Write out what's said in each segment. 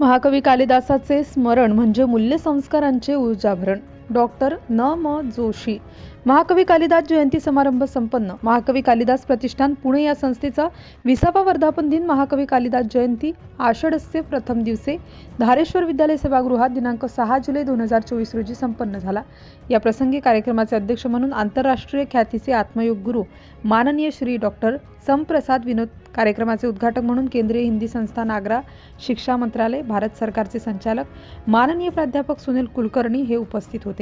महाकवी कालिदासाचे स्मरण म्हणजे मूल्यसंस्कारांचे ऊर्जाभरण डॉक्टर न म जोशी. महाकवी कालिदास जयंती समारंभ संपन्न. महाकवी कालिदास प्रतिष्ठान पुणे या संस्थेचा विसावा वर्धापन दिन महाकवी कालिदास जयंती आषाढस्य प्रथम दिवसे धारेश्वर विद्यालय सभागृहात दिनांक सहा जुलै दोन हजार चोवीस रोजी संपन्न झाला. या प्रसंगी कार्यक्रमाचे अध्यक्ष म्हणून आंतरराष्ट्रीय ख्यातीचे आत्मयोग गुरु माननीय श्री डॉक्टर समप्रसाद विनोद कार्यक्रमाचे उद्घाटक म्हणून केंद्रीय हिंदी संस्थान आग्रा शिक्षा मंत्रालय भारत सरकारचे संचालक माननीय प्राध्यापक सुनील कुलकर्णी हे उपस्थित होते.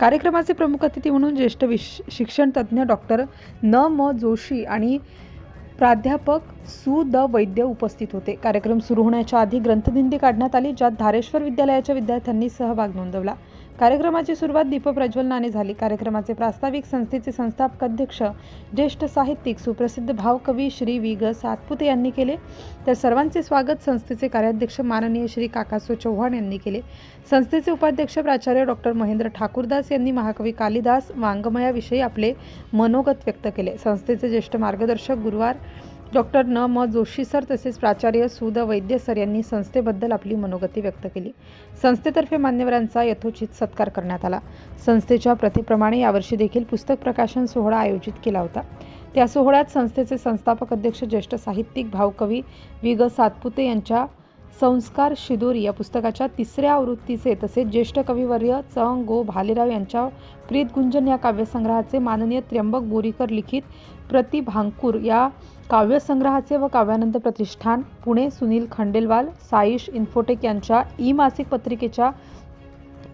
कार्यक्रमाचे प्रमुख अतिथी म्हणून ज्येष्ठ विश शिक्षण तज्ज्ञ डॉक्टर न म जोशी आणि प्राध्यापक सु द वैद्य उपस्थित होते. कार्यक्रम सुरू होण्याच्या आधी ग्रंथदिंडी काढण्यात आली ज्यात धारेश्वर विद्यालयाच्या विद्यार्थ्यांनी सहभाग नोंदवला. कार्यक्रमाची सुरुवात दीपप्रज्वलनाने झाली. कार्यक्रमाचे प्रास्ताविक संस्थेचे संस्थापक अध्यक्ष ज्येष्ठ साहित्यिक सुप्रसिद्ध भावकवी श्री वि ग. सातपुते यांनी केले. तर सर्वांचे स्वागत संस्थेचे कार्याध्यक्ष माननीय श्री काकासो चव्हाण यांनी केले. संस्थेचे उपाध्यक्ष प्राचार्य डॉक्टर महेंद्र ठाकूरदास यांनी महाकवी कालिदास वाङ्मयाविषयी आपले मनोगत व्यक्त केले. संस्थेचे ज्येष्ठ मार्गदर्शक गुरुवार डॉक्टर न म जोशी सर तसेच प्राचार्य सुद वैद्य सर यांनी संस्थेबद्दल आपली मनोगती व्यक्त केली. संस्थेतर्फे मान्यवरांचा यथोचित सत्कार करण्यात आला. संस्थेच्या प्रथेप्रमाणे यावर्षी देखील पुस्तक प्रकाशन सोहळा आयोजित केला होता. त्या सोहळ्यात संस्थेचे संस्थापक अध्यक्ष ज्येष्ठ साहित्यिक भावकवी वि ग सातपुते यांच्या संस्कार शिदोरी या पुस्तकाच्या तिसऱ्या आवृत्तीचे तसेच ज्येष्ठ कविवर्य च गो भालेराव यांच्या प्रीत गुंजन या काव्यसंग्रहाचे माननीय त्र्यंबक बोरीकर लिखित प्रतिभांकुर या काव्यसंग्रहाचे व काव्यानंद प्रतिष्ठान पुणे सुनील खंडेलवाल साईश इन्फोटेक यांच्या ई मासिक पत्रिकेच्या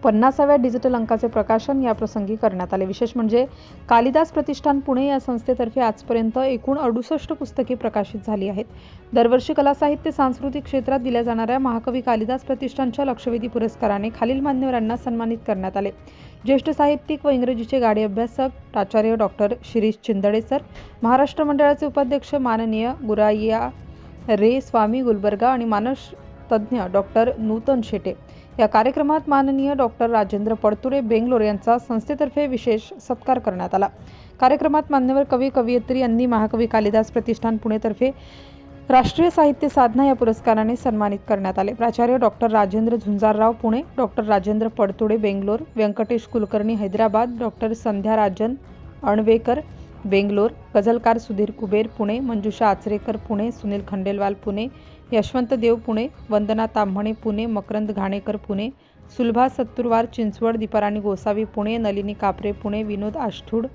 पन्नासाव्या डिजिटल अंकाचे प्रकाशन या प्रसंगी करण्यात आले. विशेष म्हणजे कालिदास प्रतिष्ठान पुणे या संस्थेतर्फे आजपर्यंत एकूण अडुसष्ट पुस्तके प्रकाशित झाली आहेत. दरवर्षी कला साहित्य सांस्कृतिक क्षेत्रात दिल्या जाणाऱ्या महाकवी कालिदास प्रतिष्ठानच्या लक्षवेधी पुरस्काराने खालील मान्यवरांना सन्मानित करण्यात आले. ज्येष्ठ साहित्यिक व इंग्रजीचे गाडे अभ्यासक प्राचार्य डॉक्टर शिरीष चिंदडे सर महाराष्ट्र मंडळाचे उपाध्यक्ष माननीय गुराइया रे स्वामी गुलबर्गा आणि मानस तज्ज्ञ डॉक्टर नूतन शेटे. या कार्यक्रमात माननीय डॉक्टर राजेंद्र पडतुरे बेंगलोर यांचा संस्थेतर्फे विशेष सत्कार करण्यात आला. कार्यक्रमात मान्यवर कवी कवयित्री यांनी महाकवी कालिदास प्रतिष्ठान पुणेतर्फे राष्ट्रीय साहित्य साधना या पुरस्काराने सन्मानित करण्यात आले. प्राचार्य doctor Rajendra Jhunjarrao Pune doctor Rajendra Padtude Bangalore Venkatesh Kulkarni Hyderabad doctor Sandhya Rajan Anvekar Bangalore गझलकार Sudhir Kuber Pune Manjusha Achrekar Pune Sunil Khandelwal Pune Yashwant Dev Pune Vandana Tamhane Pune Makarand Ghanekar Pune Sulabha Satturwar Chinchwad Deeparani Gosavi Pune Nalini Kapre Pune Vinod Ashthud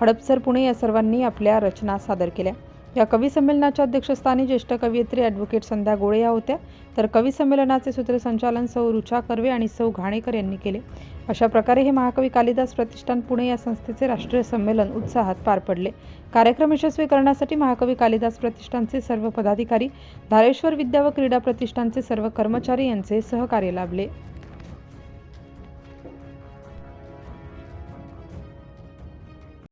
Hadapsar Pune या सर्वांनी आपल्या रचना सादर केल्या. या कवी संमेलनाच्या अध्यक्षस्थानी ज्येष्ठ कवयित्री ॲडव्होकेट संध्या गोळे या होत्या. तर कवी संमेलनाचे सूत्रसंचालन सौ रुचा कर्वे आणि सौ घाणेकर यांनी केले. अशा प्रकारे हे महाकवी कालिदास प्रतिष्ठान पुणे या संस्थेचे राष्ट्रीय संमेलन उत्साहात पार पडले. कार्यक्रम यशस्वी करण्यासाठी महाकवी कालिदास प्रतिष्ठानचे सर्व पदाधिकारी धारेश्वर विद्या व क्रीडा प्रतिष्ठानचे सर्व कर्मचारी यांचे सहकार्य लाभले.